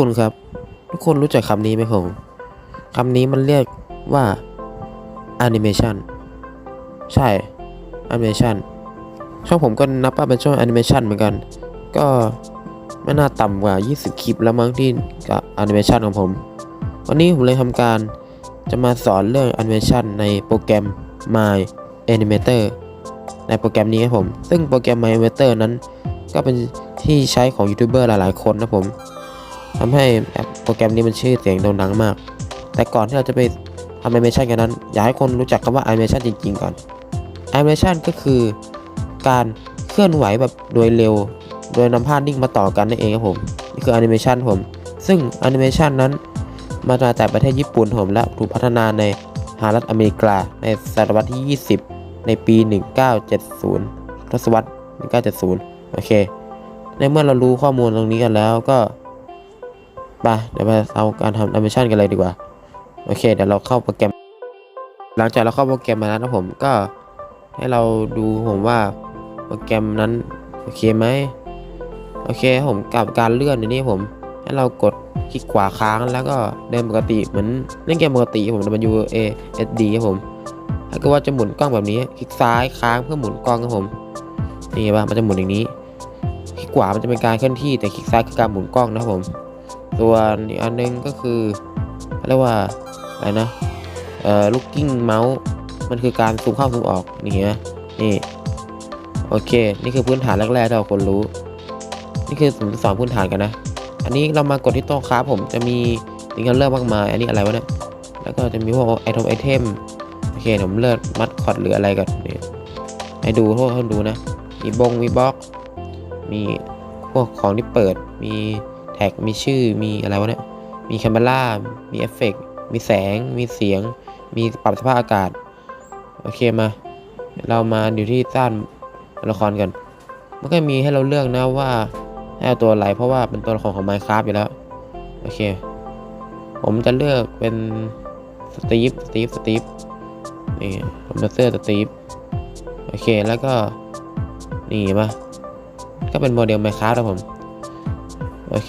คนครับ ทุกคนรู้จักคำนี้ไหมผมคำนี้มันเรียกว่า animation ใช่ animation ช่องผมก็นับว่าเป็นช่อง animation เหมือนกัน ก็ไม่น่าต่ำกว่า 20 คลิปแล้วมั้งที่กับ animation ของผม วันนี้ผมเลยทำการจะมาสอนเรื่อง animation ในโปรแกรม My Animator ในโปรแกรมนี้ครับผม ซึ่งโปรแกรม My Animator นั้น ก็เป็นที่ใช้ของยูทูบเบอร์หลายๆ คนนะผม ทำให้แอปโปรแกรมนี้มันชื่อเสียงโด่งดังมาก แต่ก่อนที่เราจะไปทำแอนิเมชันกันนั้น อยากให้คนรู้จักคำว่าแอนิเมชันจริง ๆ ก่อนแอนิเมชันก็คือการเคลื่อนไหวแบบโดยเร็ว โดยนำภาพนิ่งมาต่อกันนั่นเองครับผมนี่คือแอนิเมชันผม ซึ่งแอนิเมชันนั้นมาจากประเทศญี่ปุ่นผมและถูกพัฒนาในสหรัฐอเมริกาในศตวรรษที่ 20 ในปี 1970 ทศวรรษ 1970 โอเค ในเมื่อเรารู้ข้อมูลตรงนี้กันแล้วก็ ไปเดี๋ยวมาเอาการทำแอนิเมชันกันเลยดีกว่า โอเค เดี๋ยวเราเข้าโปรแกรม หลังจากเราเข้าโปรแกรมมาแล้วนะผมก็ให้เราดูผมว่าโปรแกรมนั้นโอเคไหมโอเคผมกับการเลื่อนอันนี้ผม ให้เรากดคลิกขวาค้างแล้วก็เดินปกติเหมือนเล่นเกมปกติครับผม W A S D ครับผมถ้าเกิดว่าจะหมุนกล้องแบบนี้คลิกซ้ายค้างเพื่อหมุนกล้องครับผมนี่เห็นปะมันจะหมุนอย่างนี้คลิกขวามันจะเป็นการเคลื่อนที่แต่คลิกซ้ายคือการหมุนกล้องนะครับผม ส่วอีกอันนึงก็คือเรียกว่าอะไรนะเอ่อ looking mouse มันคือการซูมเข้าซูมออกนี่เห็นไหมนี่โอเค นี่คือพื้นฐานแรกๆที่เราควรรู้ นี่คือผมสอนพื้นฐานกันนะ อันนี้เรามากดที่โต๊ะค้าผมจะมีสิ่งที่เลือกมากมาย อันนี้อะไรวะเนี่ย แล้วก็จะมีพวกไอทมไอเทม โอเคผมเลือกมัดคอดหรืออะไรก่อนนี่ให้ดูพวกให้ดูนะ มีบงมีบล็อก มีพวกของที่เปิด มี แท็กมีชื่อมีอะไรวะเนี่ยมีแคมเบรามีเอฟเฟกต์มีแสงมีเสียง มีปรับสภาพอากาศ โอเคมา เรามาอยู่ที่ด้านตัวละครกันมันก็มีให้เราเลือกนะว่าให้เอาตัวอะไรเพราะว่าเป็นตัวละครของ Minecraft อยู่แล้ว โอเค ผมจะเลือกเป็นสตีฟสตีฟสตีฟนี่ผมจะเสื้อสตีฟโอเคแล้วก็นี่มาก็เป็นโมเดล Minecraft นะผมโอเค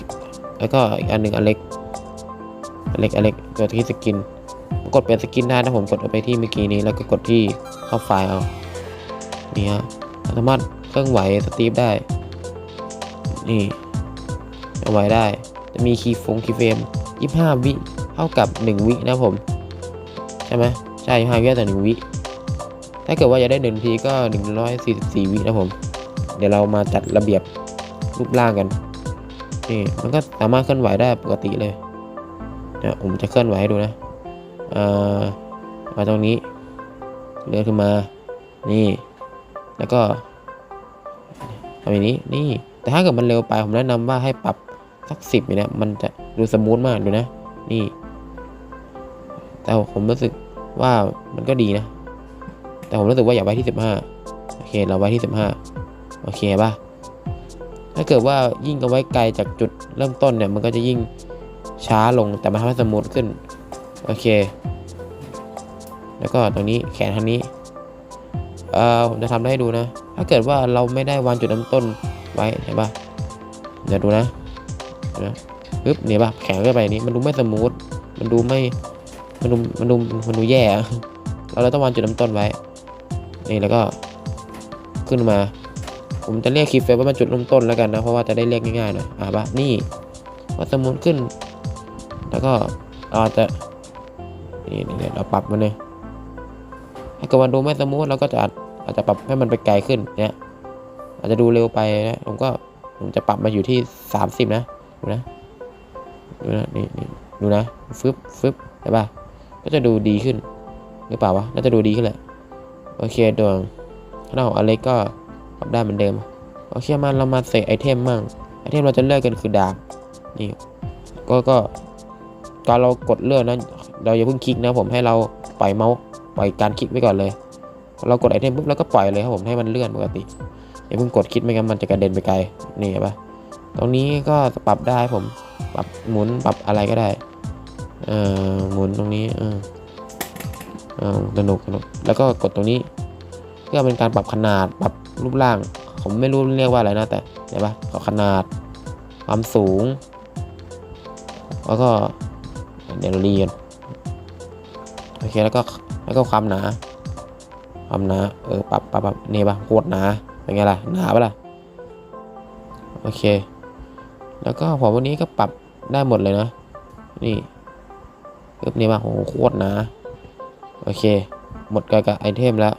แล้วก็อีกอันหนึ่งอันเล็กอันเล็กอันเล็กตัวที่สกิน กดเป็นสกินได้นะผมกดไปที่เมื่อกี้นี้แล้วก็กดที่เข้าไฟล์เอานี่ฮะสามารถเครื่องไหวสตีฟได้ นี่เอาไว้ได้ จะมีคีย์ฟงคีย์เฟรม25 วิเท่ากับ 1 วินะผม ใช่ไหมใช่5วิต่อ1วิถ้าเกิดว่าจะได้1นาทีก็ 144 วินะผม เดี๋ยวเรามาจัดระเบียบรูปร่างกัน นี่มันก็สามารถเคลื่อนไหวได้ปกติเลยเดี๋ยวผมจะเคลื่อนไหวให้ดูนะอ่อมาตรงนี้เลื่อนขึ้นมา นี่ แล้วก็ทำอย่างนี้ นี่ แต่ถ้าเกิดมันเร็วไป ผมแนะนำว่าให้ปรับสักสิบเนี่ย มันจะดูสมูทมากดูนะ นี่ แต่ผมรู้สึกว่ามันก็ดีนะ แต่ผมรู้สึกว่าอยากไว้ที่สิบห้าโอเค เราไว้ที่สิบห้าโอเคป่ะ ถ้าเกิดว่ายิ่งเอาไว้ไกลจากจุดเริ่มต้นเนี่ย มันก็จะยิ่งช้าลงแต่มันทำให้สมูทขึ้น โอเค แล้วก็ตรงนี้แขนทางนี้ เอ่อผมจะทำได้ให้ดูนะ ถ้าเกิดว่าเราไม่ได้วางจุดเริ่มต้นไว้เห็นปะเดี๋ยวดูนะเห็นะปึ๊บเนี่ยปะแขนก็ไปนี้มันดูไม่สมูทมันดูไม่มันดูมันดูมันดูแย่เราเลยต้องวางจุดเริ่มต้นไว้นี่แล้วก็ขึ้นมา ผมจะเรียกคีย์เฟรมว่าเป็นจุดเริ่มต้นแล้วกันนะเพราะว่าจะได้เรียกง่ายๆหน่อยอะปะนี่พอสมูทขึ้น แล้วก็เราจะนี่เดี๋ยวเราปรับมันเลยถ้าเกิดวันดูไม่สมูทเราก็จะอาจอาจจะปรับให้มันไปไกลขึ้นเนี่ยอาจจะดูเร็วไปนะผมก็ผมจะปรับมาอยู่ที่ 30 นะดูนะดูนะนี่นี่ดูนะฟึบฟึบใช่ปะก็จะดูดีขึ้นหรือเปล่าวะน่าจะดูดีขึ้นแหละโอเคดวงหน้าของอเล็กก็ รับได้เหมือนเดิมโอเคมาเรามาใส่ไอเทมมั่งไอเทมเราจะเลือกกันคือดาบนี่ก็ก็ตอนเรากดเลือกนะเราอย่าเพิ่งคลิกนะผมให้เราปล่อยเมาส์ปล่อยการคลิกไว้ก่อนเลย เรากดไอเทมปุ๊บแล้วก็ปล่อยเลยครับผมให้มันเลื่อนปกติอย่าเพิ่งกดคลิกไม่งั้นมันจะกระเด็นไปไกลนี่เห็นปะตรงนี้ก็ปรับได้ผมปรับหมุนปรับอะไรก็ได้เอ่อหมุนตรงนี้เออเออสนุกสนุกแล้วก็กดตรงนี้ เพื่อเป็นการปรับขนาดปรับ รูปร่าง ผมไม่รู้เรียกว่าอะไรนะแต่เห็นปะกับขนาด ความสูง แล้วก็เดี๋ยวเรารีกันโอเคแล้วก็แล้วก็ความหนา ความหนาเออปรับปรับปรับนี่ปะโคตรหนาเป็นไงล่ะหนาปะล่ะโอเค แล้วก็พอวันนี้ก็ปรับได้หมดเลยนะ นี่ปึ๊บนี่ปะโหโคตรหนาโอเค หมดกับไอเทมแล้ว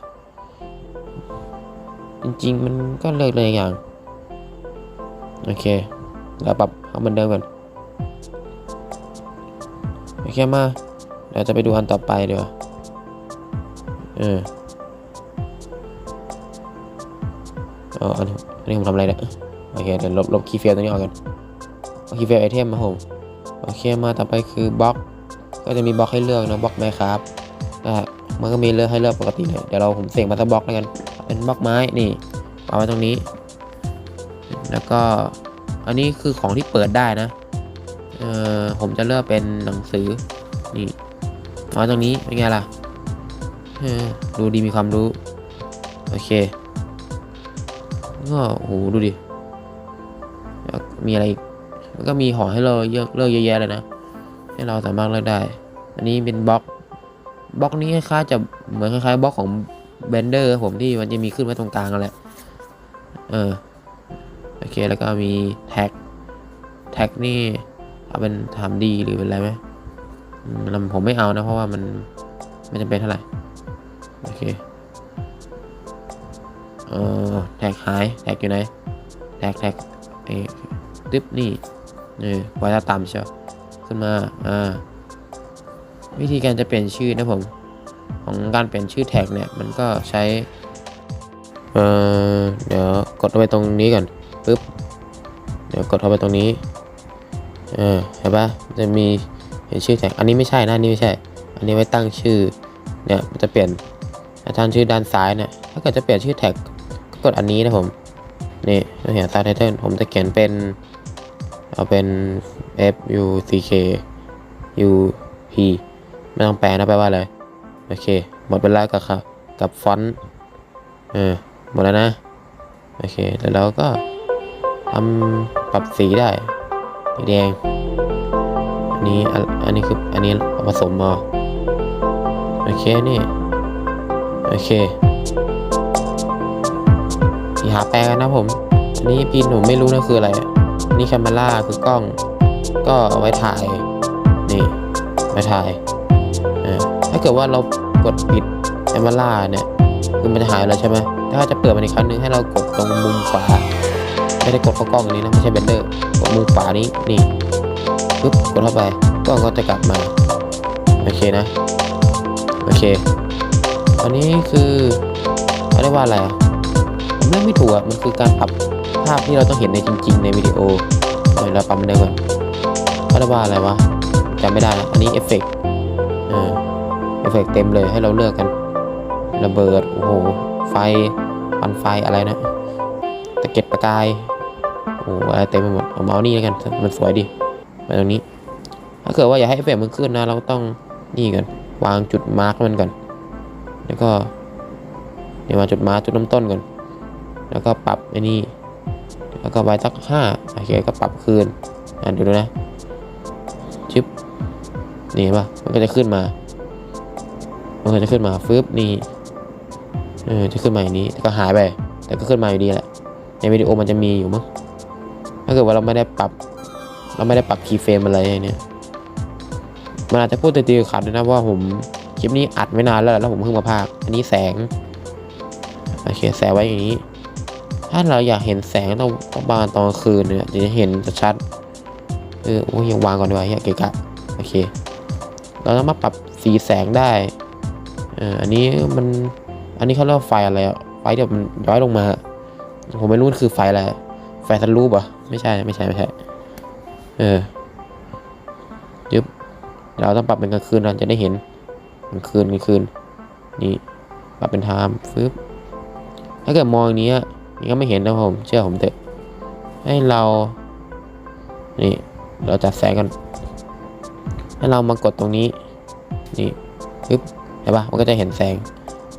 จริง ๆ มันก็เลือกเลยอย่าง โอเคแล้วปรับเอาเหมือนเดิมก่อนโอเคมา เราจะไปดูอันต่อไปเดี๋ยวาเออเออันนี้อันนี้ผมทำอะไรเนี่ยโอเคเดี๋ยวลบลบคีย์เฟลตรงนี้ออกกันเอาคีย์เฟลไอเทมมาผมโอเคมาต่อไปคือบล็อก ก็จะมีบล็อกให้เลือกนะบล็อกไหมครับอะมันก็มีเลือกให้เลือกปกติเลยเดี๋ยวเราผมเสกมาสักบล็อกแล้วกัน เป็นบล็อกไม้นี่เอาไว้ตรงนี้ แล้วก็อันนี้คือของที่เปิดได้นะเอ่อผมจะเลือกเป็นหนังสือนี่เอาไว้ตรงนี้เป็นไงล่ะเออดูดีมีความรู้ โอเคก็โอ้โหดูดิมีอะไรอีกมันก็มีขอให้เราเลือกเลือกเยอะแยะเลยนะ ให้เราสามารถเลือกได้ อันนี้เป็นบล็อกบล็อกนี้คล้ายๆจะเหมือนคล้ายๆบล็อกของ เบนเดอร์ผมที่มันจะมีขึ้นไว้ตรงกลางกันแหละเออโอเคแล้วก็มีแท็กแท็กนี่เอาเป็นทำดีหรือเป็นอะไรไหมล้วผมไม่เอานะเพราะว่ามันไม่จำเป็นเท่าไหร่โอเคเออแท็กหายแท็กอยู่ไหนแท็กแท็กไอ้ตึ๊บนี่เออไว้ถ้าต่ำเชียวขึ้นมาอ่าวิธีการจะเปลี่ยนชื่อนะผม ของการเปลี่ยนชื่อแท็กเนี่ยมันก็ใช้ เอ่อ เดี๋ยวกดเข้าไปตรงนี้ก่อนปึ๊บ เดี๋ยวกดเข้าไปตรงนี้ เออเห็นปะจะมีเห็นชื่อแท็ก อันนี้ไม่ใช่นะอันนี้ไม่ใช่ อันนี้ไว้ตั้งชื่อ เนี่ยมันจะเปลี่ยนถ้าตั้งชื่อด้านซ้ายเนี่ย ถ้าเกิดจะเปลี่ยนชื่อแท็กก็กดอันนี้นะผม นี่เราเห็นตาไทเทิลผมจะเขียนเป็น เอาเป็น F U C K U P ไม่ต้องแปลนะแปลว่าอะไร โอเค หมดเวลากับครับ กับฟอนต์เออหมดแล้วนะ โอเค แล้วเราก็ทำปรับสีได้สีแดง อันนี้ อันนี้คือ อันนี้ผสมมาโอเค นี่ โอเคอย่หาแปลกันนะผม อันนี้พินผมไม่รู้นะคืออะไรอันนี่แคมเมล่าคือกล้อง ก็เอาไว้ถ่าย นี่ไว้ถ่าย เกิดว่าเรากดปิดแคมเมล่าเนี่ยคือมันจะหายแล้วใช่ไหมถ้าจะเปิดมันอีกครั้งหนึงให้เรากดตรงมุมขวาไม่ได้กดเข้ากล้องอันนี้นะไม่ใช่เบนเดอร์กดมุมขวานี้นี่ปึ๊บกดเข้าไปกล้องก็จะกลับมาโอเคนะโอเคอันนี้คือเขาเรียกว่าอะไรอะผมเรียกไม่ถูกอะมันคือการปรับภาพที่เราต้องเห็นในจริง ๆ ในวิดีโอเดี๋ยวเราปรับมันได้ก่อนเขาเรียกว่าอะไรวะจำไม่ได้แล้วอันนี้เอฟเฟกต์ เอฟเฟกเต็มเลยให้เราเลือกกัน ระเบิด โอ้โห ไฟปันไฟอะไรนะ ตะเก็ดประกาย โอ้อะไรเต็มไปหมด เอาเมาส์นี่แล้วกัน มันสวยดีไปตรงนี้ ถ้าเกิดว่าอยากให้เอฟเฟกมันขึ้นนะ เราต้องนี่กัน วางจุดมาร์กมันก่อน แล้วก็เดี๋ยววางจุดมาร์กจุดเริ่มต้นก่อน แล้วก็ปรับไอ้นี่ แล้วก็ไว้สักห้าโอเคก็ปรับคืน อะดูดูนะชึบนี่เห็นปะมันก็จะขึ้นมา มันก็จะขึ้นมาฟึบนี่เออจะขึ้นมาอย่างนี้แต่ก็หายไป แต่ก็ขึ้นมาอยู่ดีแหละในวิดีโอมันจะมีอยู่มั้งถ้าเกิดว่าเราไม่ได้ปรับ เราไม่ได้ปรับคีย์เฟรมอะไรเนี่ยมันอาจจะพูดตีๆขัดด้วยนะว่าผมคลิปนี้อัดไว้นานแล้วแล้วผมเพิ่งมาพากอันนี้แสงโอเคแสงไว้อย่างนี้ ถ้าเราอยากเห็นแสงต้องต้องบานตอนคืนเนี่ยจะเห็นชัดเออโอ้ยยังวางก่อนดีกว่าเฮียเกะกะโอเค เราต้องมาปรับสีแสงได้ อออันนี้มันอันนี้เขาเรียกไฟอะไรอะไฟเดี๋ยวมันย้อยลงมา ผมไม่รู้มันคือไฟอะไรไฟทะลุปะไม่ใช่ไม่ใช่ไม่ใช่เออยึบเราต้องปรับเป็นกลางคืนเราจะได้เห็นกลางคืนกลางคืน นี่ปรับเป็นไทม์ฟึบถ้าเกิดมองอย่างนี้นี่ก็ไม่เห็นนะผมเชื่อผมเถอะให้เรา นี่เราจัดแสงกันให้เรามากดตรงนี้ นี่ปึ๊บ เห็นปะมันก็จะเห็นแสง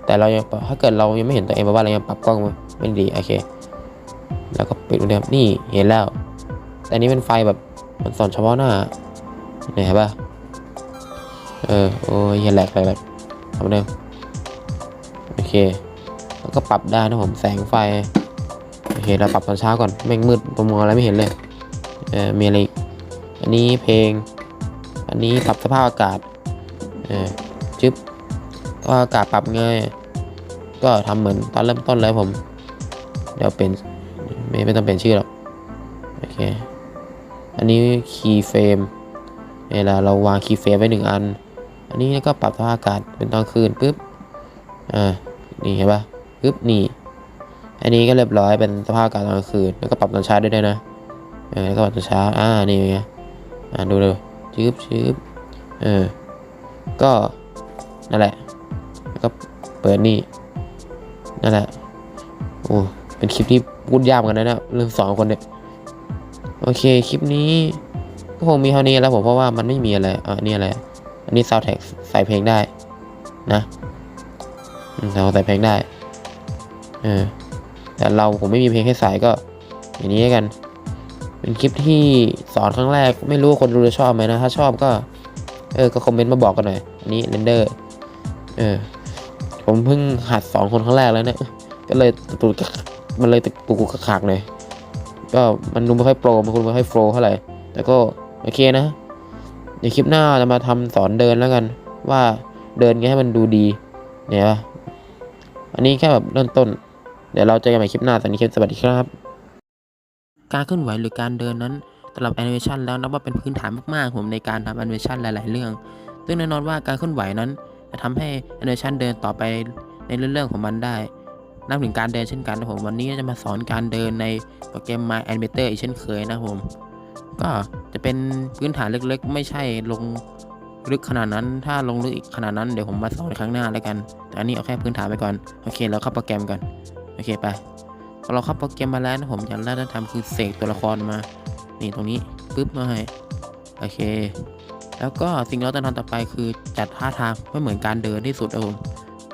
แต่เรายังถ้าเกิดเรายังไม่เห็นตัวเองแปลว่าเรายังปรับกล้องไม่ดีโอเค แล้วก็ปิดเหมือนเดินี่เห็นแล้ว แต่นี้เป็นไฟแบบมันสอนเฉพาะหน้าเนี่ยเห็นปะเออโอ้ยอย่แหลกแหลกแหลกทำเดิมโอเค แล้วก็ปรับได้นะผมแสงไฟโอเคเราปรับตอนเช้าก่อนแม่งมืดผมมองอะไรไม่เห็นเลยเออมีอะไรอีกอันนี้เพลง อันนี้ปรับสภาพอากาศเออจึ๊บ ก็กาปรับไงก็ทำเหมือนตอนเริ่มต้นเลยผม เดี๋ยวเป็นไม่ไม่ต้องเปลี่ยนชื่อหรอก โอเค อันนี้คีย์เฟรมเวลาเราวางคีย์เฟรมไว้หนึ่งอัน อันนี้ก็ปรับสภาพอากาศเป็นตอนคืนปุ๊บ อ่า นี่เห็นปะปุ๊บนี่ อันนี้ก็เรียบร้อยเป็นสภาพอากาศตอนคืน แล้วก็ปรับตอนเช้าได้ด้วยนะ เออแล้วก็ปรับตอนเช้า อ่า นี่ไงอ่าดูเลยชืบชืบเออ ก็นั่นแหละ ก็เปิดนี่นั่นแหละโอ้เป็นคลิปที่พูดยากเหมือนกันนะเนี่ยเรื่องสองคนเนี่ยโอเคคลิปนี้ก็คงมีเท่านี้แล้วผมเพราะว่ามันไม่มีอะไรอะนี่อะไรอันนี้ซาวแท็กใส่เพลงได้ นะอืมเราใส่เพลงได้เออแต่เราผมไม่มีเพลงให้ใส่ก็ อย่างนี้แล้วกัน เป็นคลิปที่สอนครั้งแรก ไม่รู้คนดูจะชอบไหมนะ ถ้าชอบก็ เออก็คอมเมนต์มาบอกกันหน่อยอันนี้เรนเดอร์ เออ ผมเพิ่งหัดสอนคนครั้งแรกแล้วเนี่ย ก็เลยตูดมันเลยตะกุกขากๆหน่อยก็มันดูไม่ค่อยโปร มันคุณไม่ค่อยโฟล์เท่าไหร่ แต่ก็โอเคนะ เดี๋ยวคลิปหน้าจะมาทำสอนเดินแล้วกัน ว่าเดินไงให้มันดูดี เนี่ยอันนี้แค่แบบเริ่มต้น เดี๋ยวเราเจอกันใหม่คลิปหน้าตอนนี้คลิปสวัสดีครับ การเคลื่อนไหวหรือการเดินนั้นสำหรับแอนิเมชันแล้วนับว่าเป็นพื้นฐานมากๆผมในการทำแอนิเมชันหลาย ๆ เรื่อง ซึ่งแน่นอนว่าการเคลื่อนไหวนั้น จะทำให้แอนิเมชันเดินต่อไปในเรื่องๆของมันได้นับถึงการเดินเช่นกันนะผมวันนี้จะมาสอนการเดินในโปรแกรม My Animator อีกเช่นเคยนะผมก็จะเป็นพื้นฐานเล็กๆ ไม่ใช่ลงลึกขนาดนั้น ถ้าลงลึกอีกขนาดนั้นเดี๋ยวผมมาสอนในครั้งหน้าแล้วกัน แต่อันนี้เอาแค่พื้นฐานไปก่อน โอเค เราเข้าโปรแกรมก่อนโอเคไปพอเราเข้าโปรแกรมมาแล้วนะผมอย่างแรกที่ทำคือเสกตัวละครมา นี่ตรงนี้ปึ๊บมาให้ โอเค แล้วก็สิ่งที่เราต้องทำต่อไปคือจัดท่าทางไม่เหมือนการเดินที่สุดนะผม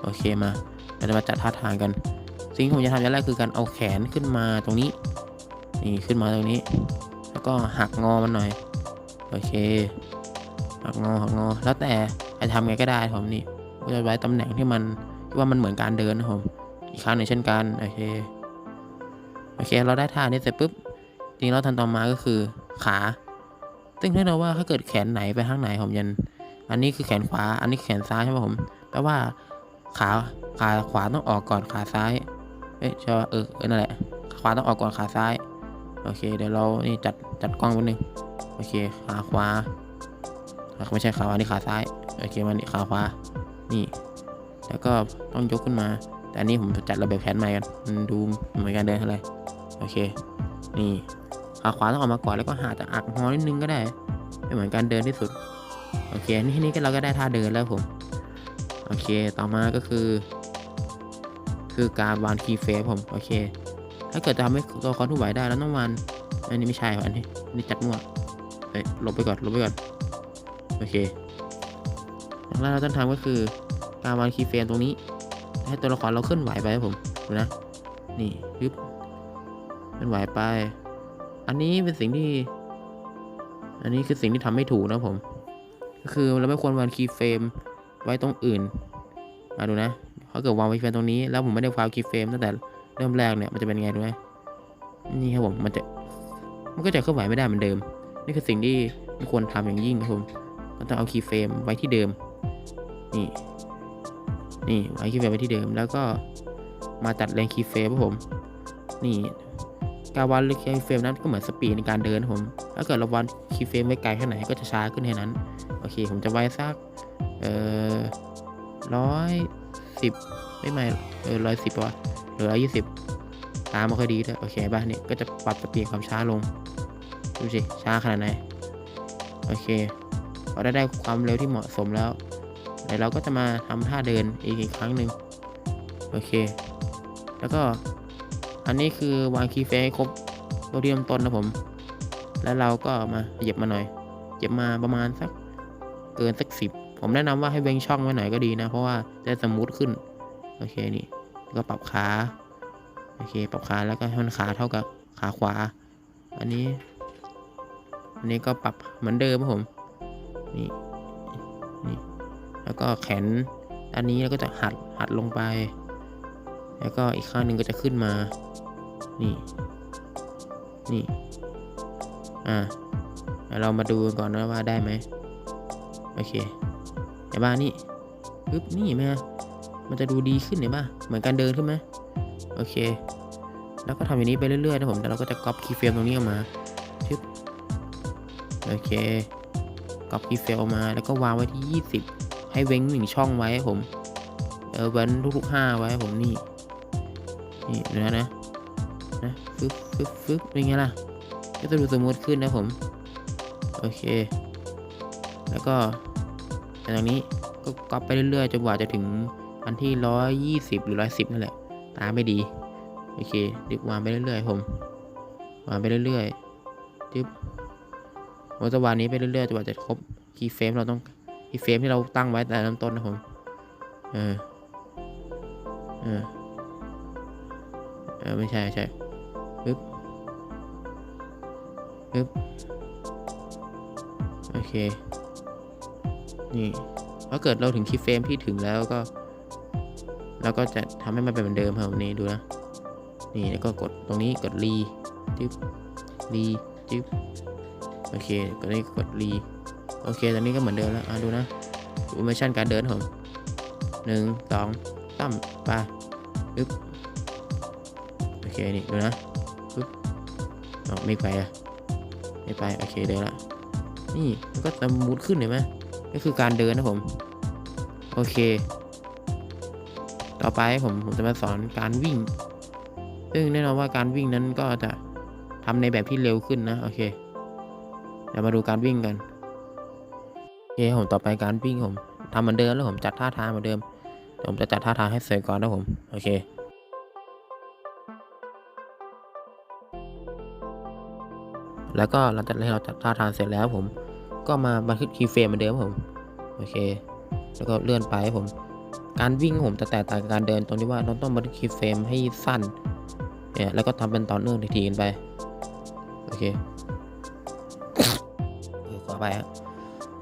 โอเคมาเราจะมาจัดท่าทางกัน สิ่งที่ผมจะทำอย่างแรกคือการเอาแขนขึ้นมาตรงนี้นี่ขึ้นมาตรงนี้ แล้วก็หักงอมันหน่อยโอเคหักงอหักงอ แล้วแต่ใครทำไงก็ได้ผมนี่ก็จะไว้ตำแหน่งที่มันว่ามันเหมือนการเดินนะผมอีกครั้งหนึ่งเช่นกันโอเคโอเค เราได้ท่านี้เสร็จปุ๊บจริงเราทันต่อมาก็คือขา ซึ่งแน่นอนว่าถ้าเกิดแขนไหนไปข้างไหนผมยัน อันนี้คือแขนขวา อันนี้แขนซ้ายใช่ไหมผม แปลว่าขาขาขวาต้องออกก่อนขาซ้าย เอ๊ะใช่ป่ะเออเออนั่นแหละ ขวาต้องออกก่อนขาซ้าย โอเค เดี๋ยวเรา นี่จัดจัดกล้องแป๊บนึง โอเค ขาขวา ไม่ใช่ขาขวา นี่ขาซ้าย โอเคมันนี่ขาขวา นี่ แล้วก็ต้องยกขึ้นมา แต่อันนี้ผมจัดระเบียบแขนใหม่กันมันดูเหมือนการเดินเท่าไหร่โอเค นี่ ขาขวาต้องออกมาก่อนแล้วก็หาจะอักงอนิดนึงก็ได้ไม่เหมือนการเดินที่สุด โอเคนี่นี่ก็เราก็ได้ท่าเดินแล้วผม โอเคต่อมาก็คือ คือการวางคีย์เฟรมผมโอเค ถ้าเกิดจะทำให้ตัวละครทุกไหวได้แล้วต้องวางอันนี้ไม่ใช่อันนี้อันนี้จัดมั่วเฮ้ยลบไปก่อนลบไปก่อนโอเคอย่างแรกเราต้องทำก็คือ การวางคีย์เฟรมตรงนี้ ให้ตัวละครเราเคลื่อนไหวไปครับผมดูนะ นี่ยึบเคลื่อนไหวไป อันนี้เป็นสิ่งที่ อันนี้คือสิ่งที่ทำไม่ถูกนะผม ก็คือเราไม่ควรวางคีย์เฟรมไว้ตรงอื่นมาดูนะถ้าเกิดวางไว้เฟรมตรงนี้ แล้วผมไม่ได้วางคีย์เฟรมตั้งแต่เริ่มแรกเนี่ยมันจะเป็นไงดูไหมนี่ครับผมมันจะมันก็จะเคลื่อนไหวไม่ได้เหมือนเดิม นี่คือสิ่งที่ไม่ควรทำอย่างยิ่งครับผมเราต้องเอาคีย์เฟรมไว้ที่เดิม นี่ นี่ไว้คีย์เฟรมไว้ที่เดิม แล้วก็มาจัดเรียงคีย์เฟรมครับผม นี่ การวางคีย์เฟรมนั้นก็เหมือนสปีดในการเดินผม ถ้าเกิดเราวางคีย์เฟรมไว้ไกลแค่ไหนก็จะช้าขึ้นแค่นั้น โอเค ผมจะไว้สัก เอ่อร้อยสิบไม่ไม่เออร้อยสิบวะหรือร้อยยี่สิบตามมาค่อยดีด้วยโอเคป่ะเนี่ยก็จะปรับสปีดความช้าลง ดูสิ ช้าขนาดไหน โอเคพอได้ได้ความเร็วที่เหมาะสมแล้วเดี๋ยวเราก็จะมาทำท่าเดินอีกอีกครั้งหนึ่งโอเค แล้วก็ อันนี้คือวางคีย์เฟรมให้ครบตัวที่เริ่มต้นนะผม แล้วเราก็มาเหยียบมาหน่อยเหยียบมาประมาณสักเกินสักสิบผมแนะนำว่าให้เว้งช่องไว้หน่อยก็ดีนะ เพราะว่าจะสมูทขึ้น โอเคนี่ก็ปรับขา โอเค ปรับขาแล้วก็ให้มันขาเท่ากับขาขวา อันนี้ อันนี้ก็ปรับเหมือนเดิมครับผม นี่ นี่ แล้วก็แขนด้านนี้แล้วก็จะหัดหัดลงไป แล้วก็อีกข้างหนึ่งก็จะขึ้นมา นี่ นี่ อ่า เรามาดูกันก่อนนะว่าได้ไหมโอเคเดี๋ยวบ้านี่ปึ๊บนี่ไหมฮะมันจะดูดีขึ้นเห็นป่ะเหมือนการเดินขึ้นไหมโอเค แล้วก็ทำอย่างนี้ไปเรื่อยๆนะผมแล้วเราก็จะก๊อปคีย์เฟรมตรงนี้ออกมาชึบโอเคก๊อปคีย์เฟรมออกมาแล้วก็วางไว้ที่ 20 ให้เว้งหนึ่งช่องไว้ให้ผมเออเว้นทุกๆห้าไว้ให้ผมนี่นี่เดี๋ยวนะนะ นะฟึบฟึบฟึบเป็นไงล่ะ ก็จะดูสมูทขึ้นนะผม โอเค แล้วก็จากตรงนี้ก็ก๊อปไปเรื่อยๆจนกว่าจะถึงอันที่ร้อยยี่สิบหรือร้อยสิบนั่นแหละ ตาไม่ดี โอเคดึกวางไปเรื่อยๆ ผมวางไปเรื่อยๆจึ๊บผมจะวางนี้ไปเรื่อยๆจนกว่าจะครบคีย์เฟรมเราต้องคีย์เฟรมที่เราตั้งไว้แต่เริ่มต้นนะผม เออ เออ เออ ไม่ใช่ใช่ ปึ๊บโอเค นี่ถ้าเกิดเราถึงคีย์เฟรมที่ถึงแล้วก็เราก็จะทำให้มันเป็นเหมือนเดิมครับนี่ดูนะ นี่แล้วก็กดตรงนี้กดรีจึ๊บรีจึ๊บโอเคกดนี้กดรีโอเคตอนนี้ก็เหมือนเดิมแล้วอะดูนะดูเมชั่นการเดินผมหนึ่งสองสามไปปึ๊บโอเคนี่ดูนะปึ๊บอ๋อไม่ไปอะ ไม่ไปโอเคเดินละนี่มันก็จะมูดขึ้นเห็นไหมก็คือการเดินนะผม โอเค ต่อไปผมผมจะมาสอนการวิ่ง ซึ่งแน่นอนว่าการวิ่งนั้นก็จะทำในแบบที่เร็วขึ้นนะโอเคเดี๋ยวมาดูการวิ่งกันโอเคผมต่อไปการวิ่งผมทำเหมือนเดิมแล้วผมจัดท่าทางเหมือนเดิมผมจะจัดท่าทางให้สวยก่อนนะผม โอเค แล้วก็หลังจากที่เราจัดท่าทางเสร็จแล้วผม ก็มาบันทึกคีย์เฟรมเหมือนเดิมผม โอเค แล้วก็เลื่อนไปผม การวิ่งผมจะแตกต่างกับการเดินตรงที่ว่าเราต้องบันทึกคีย์เฟรมให้สั้น เนี่ย แล้วก็ทำเป็นต่อเนื่องทีๆกันไป โอเคขอไปฮะ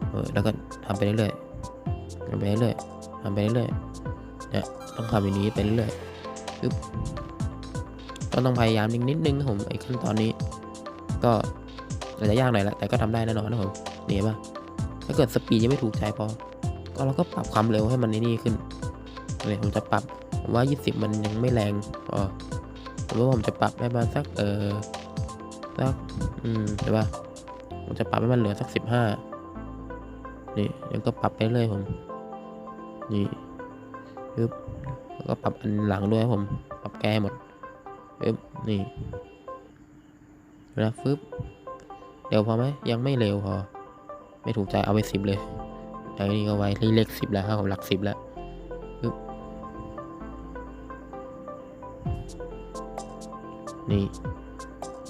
เออแล้วก็ทำไปเรื่อยๆทำไปเรื่อยๆทำไปเรื่อยๆเนี่ยต้องทำอย่างนี้ไปเรื่อยๆก็ต้องพยายามนิดนึงนะผมไอ้ขั้นตอนนี้ ก็อาจจะยากหน่อยละแต่ก็ทำได้แน่นอนนะผมนี่เห็นปะถ้าเกิดสปีดยังไม่ถูกใจพอ ก็เราก็ปรับความเร็วให้มันนี่ขึ้นเลยผมจะปรับว่า 20 มันยังไม่แรงพอผมว่าผมจะปรับให้มันสักเออสักอืมใช่ปะผมจะปรับให้มันเหลือสัก 15 นี่แล้วก็ปรับไปเรื่อยผม นี่ปึ๊บแล้วก็ปรับอันหลังด้วยผม ปรับแก้หมดปึ๊บนี่ แล้วฟึบเร็วพอไหมยังไม่เร็วพอ ไม่ถูกใจเอาไปสิบเลยไอ้นี่ก็ไว้ที่เลขสิบแล้วครับผมหลักสิบแล้วปึ๊บนี่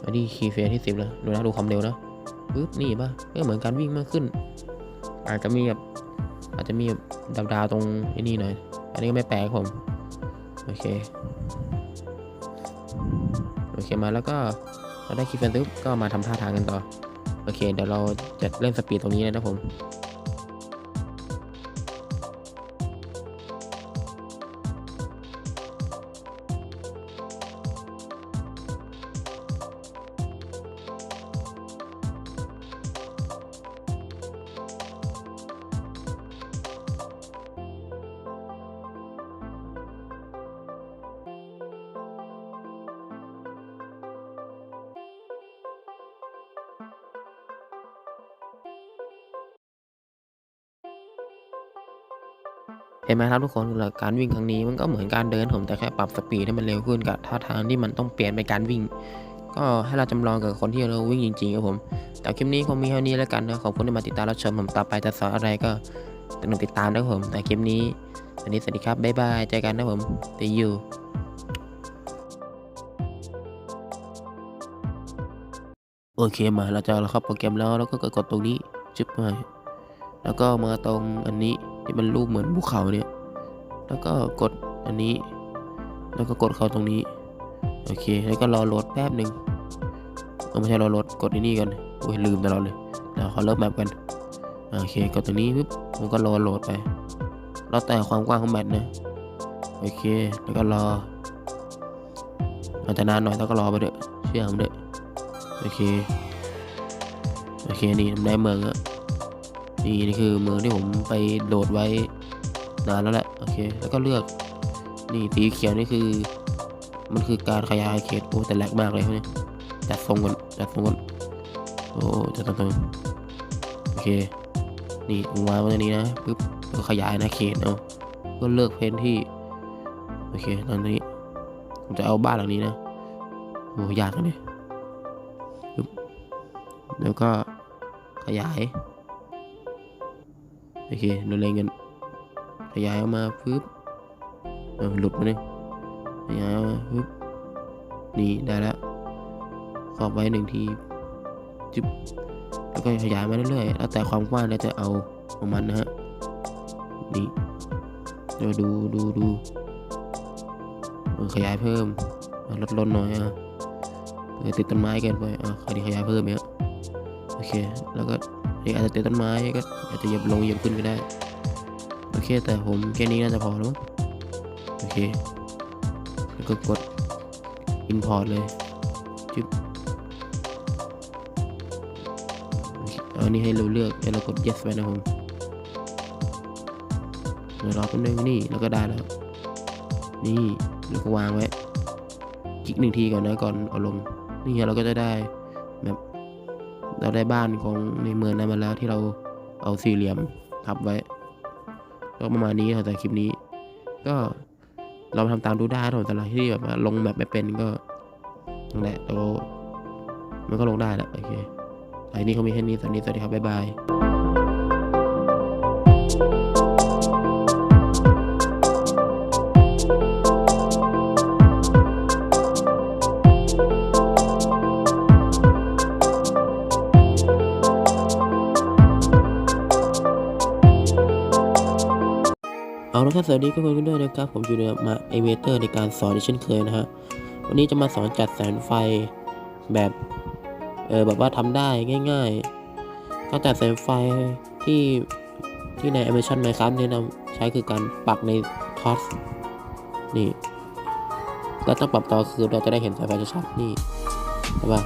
อันนี้คีย์เฟรที่สิบแล้วดูนะดูความเร็วนะปึ๊บนี่ป่ะก็เหมือนการวิ่งมากขึ้น อาจจะมีแบบอาจจะมีแบบดาวๆตรงไอ้นี่หน่อย อันนี้ก็ไม่แปลกผม โอเค โอเคมาแล้วก็ เราได้คลิปกันปุ๊บก็มาทำท่าทางกันต่อ โอเค เดี๋ยวเราจะเล่นสปีดตรงนี้เลยนะผม เห็นไหมครับทุกคนหลักการวิ่งครั้งนี้มันก็เหมือนการเดินผมแต่แค่ปรับสปีดให้มันเร็วขึ้นกับท่าทางที่มันต้องเปลี่ยนเป็นการวิ่ง ก็ให้เราจำลองกับคนที่เราวิ่งจริงๆครับผมแต่คลิปนี้คงมีเท่านี้แล้วกันนะขอบคุณที่มาติดตามรับชมผมต่อไปจะสอนอะไรก็ต้องติดตามนะครับผมแต่คลิปนี้วันนี้สวัสดีครับบ๊ายบายเจอกันนะผม see you โอเคมาเราจะเราเข้าโปรแกรมแล้วแล้วก็กดตรงนี้จึ๊บมาแล้วก็มาตรงอันนี้ ที่มันรูปเหมือนภูเขาเนี่ย แล้วก็กดอันนี้ แล้วก็กดเข้าตรงนี้ โอเค แล้วก็รอโหลดแป๊บหนึ่งเออไม่ใช่รอโหลด กดอันนี้กันโอ้ยลืมตลอดเลยเดี๋ยวขอเริ่มแมปกัน โอเค กดตรงนี้ปุ๊บ มันก็รอโหลดไปแล้วแต่ความกว้างของแบตนะ โอเค แล้วก็รออาจจะนานหน่อยแล้วก็รอไปเถอเชื่อผมเถอโอเค โอเค นี่ได้เมืองอะ นี่นี่คือเมืองที่ผมไปโหลดไว้นานแล้วแหละโอเคแล้วก็เลือกนี่สีเขียวนี่คือ มันคือการขยายเขตโอ้แต่แหลกมากเลยพวกนี้จัดทรงก่อนจัดทรงก่อนโอ้จัดทรงก่อนโอเคนี่วางไว้ตรงนี้นะปึ๊บก็ขยายนะเขตเอาก็เลือกเพ้นที่โอเคตอนนี้ผมจะเอาบ้านหลังนี้นะโอ้ยากนะเนี่ยปึ๊บแล้วก็ขยาย โอเคเราเล็งกันขยายออกมาปึ๊บหลุดมาเนี่ยขยายออกมาปึ๊บนี่ได้แล้วขอบไว้หนึ่งทีจึ๊บแล้วก็ขยายมาเรื่อยๆแล้วแต่ความกว้างเราจะเอาของมันนะฮะนี่เดี๋ยวดูดูดูขยายเพิ่มลดลนหน่อยอะเออติดต้นไม้กินไปอะขยายขยายเพิ่มเนี่ยโอเค แล้วก็ นี่อาจจะเติดต้นไม้ก็อาจจะเหยียบลงเหยียบขึ้นก็ได้ โอเคแต่ผมแค่นี้น่าจะพอแล้วโอเค แล้วก็กด import เลยจึ๊บอันนี้ให้เราเลือกให้เรากด yes ไปนะผมเดี๋ยวรอแป๊บนึงนี่แล้วก็ได้แล้ว นี่แล้วก็วางไว้คลิกหนึ่งทีก่อนนะก่อนเอาลง นี่เราก็จะได้ เราได้บ้านของในเมืองนั้นมาแล้วที่เราเอาสี่เหลี่ยมทับไว้ ก็ประมาณนี้ครับแต่คลิปนี้ ก็เราทำตามดูได้ครับแต่ละที่แบบว่าลงแบบไม่เป็นก็นั่นแหละเรามันก็ลงได้แหละโอเคไอ้นี่เขามีแค่นี้สวัสดีสวัสดีครับบ๊ายบาย เอาละครับสวัสดีทุกคนกันด้วยนะครับ ผมอยู่ในมาเอเวเตอร์ในการสอนอีเช่นเคยนะฮะวันนี้จะมาสอนจัดแสงไฟแบบเออแบบว่าทำได้ง่ายๆการจัดแสงไฟที่ที่ใน Animation Minecraft แนะนำใช้คือการปักในทอสนี่แล้วต้องปรับต่อคือเราจะได้เห็นสายไฟชัดๆนี่ใช่ปะ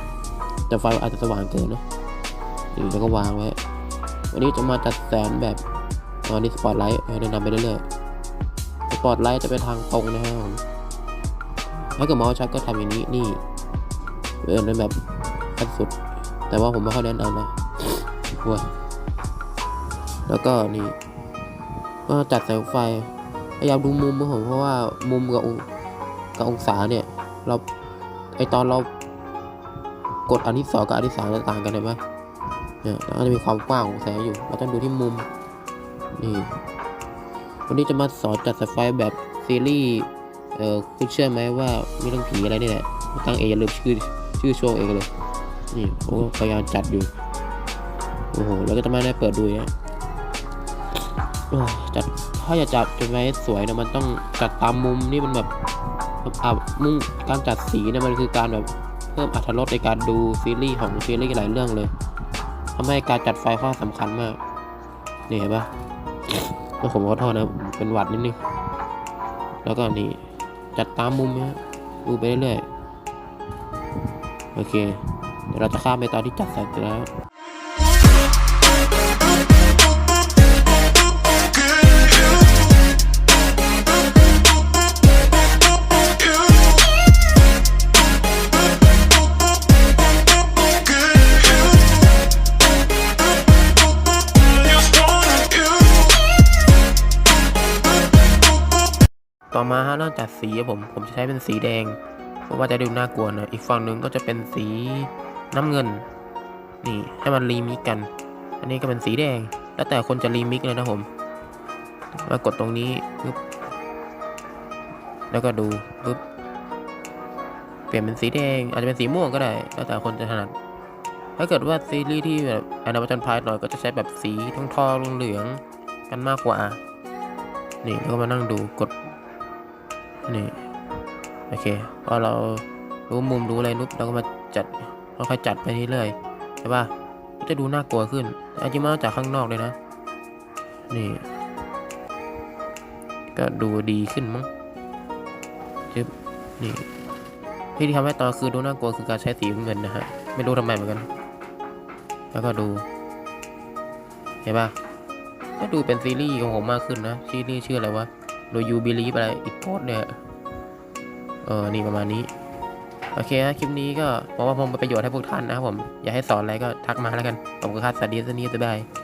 แต่ไฟอาจจะสว่างเกินนะนี่แล้วก็วางไว้วันนี้จะมาจัดแสงแบบ อนนี้สปอตไลท์แนะนำไปเรื่อยๆสปอตไลท์จะเป็นทางตรงนะครับผมถ้าเกิดมาส์ชัดก็ทำอย่างนี้นี่เออเป็นแบบขั้นสุด แต่ว่าผมไม่ค่อยแนะนำนะว้ยแล้วก็นี่ก็จัดแสงไฟพยายามดูมุมของผมเพราะว่ามุมกับองกับองศาเนี่ย เราไอตอนเรากดอันที่สองกับอันที่สามจะต่างกันเห็นไหมเนี่ยแล้วก็จะมีความกว้างของแสงอยู่ เราต้องดูที่มุม นี่วันนี้จะมาสอนจัดสายไฟแบบซีรีส์เออคุณเชื่อไหมว่ามีเรื่องผีอะไรนี่แหละตั้งเองอย่าลืมชื่อชื่อช่วงเองเลยนี่ผมก็พยายามจัดอยู่โอ้โหแล้วก็จะมาได้เปิดดูนี่ยโอ้ยจัดถ้าอยากจัดจะไว้สวยนี่ยมันต้องจัดตามมุมนี่มันแบบอะมุมการจัดสีนี่ยมันคือการแบบเพิ่มอรรถรสในการดูซีรีส์ของซีรีส์หลายเรื่องเลยทำให้การจัดไฟข้อสำคัญมากนี่เห็นปะ แล้วผมขอโทษนะเป็นหวัดนิดนึง แล้วก็นี่จัดตามมุมนะดูไปเรื่อยๆโอเค เดี๋ยวเราจะข้ามไปตอนที่จัดเสร็จแล้ว อมาฮะเรื่องจัดสีอะผมผมจะใช้เป็นสีแดง เพราะว่าจะดูน่ากลัวนะอีกฝั่งหนึ่งก็จะเป็นสีน้ำเงิน นี่ให้มันรีมิกกัน อันนี้ก็เป็นสีแดง แล้วแต่คนจะรีมิกเลยนะผมมากดตรงนี้ปึ๊บแล้วก็ดูปึ๊บเปลี่ยนเป็นสีแดง อาจจะเป็นสีม่วงก็ได้ แล้วแต่คนจะถนัดถ้าเกิดว่าซีรีส์ที่แบบอนาบันพายหน่อยก็จะใช้แบบสีทองทองเหลืองกันมากกว่า นี่แล้วก็มานั่งดูกด นี่โอเคพอเรารู้มุมรู้อะไรนุ๊บเราก็มาจัดค่อยๆจัดไปเรื่อยๆใช่ป่ะก็จะดูน่ากลัวขึ้นอาจจะมาจากข้างนอกเลยนะ นี่ ก็ดูดีขึ้นมั้งจึ๊บนี่ที่ที่ทำให้ตอนคือดูน่ากลัวคือการใช้สีเงินนะฮะไม่รู้ทำไมเหมือนกัน แล้วก็ดูเห็นปะก็ดูเป็นซีรีส์ของผมมากขึ้นนะซีรีส์ชื่ออะไรวะ โดยูบิลีฟอะไรอีกโพสเนี่ยเออนี่ประมาณนี้ โอเคฮะคลิปนี้ก็หวังว่าผมเป็นประโยชน์ให้พวกท่านนะครับผม อยากให้สอนอะไรก็ทักมาแล้วกันขอบคุณครับสวัสดีสวัสดีบ๊ายบาย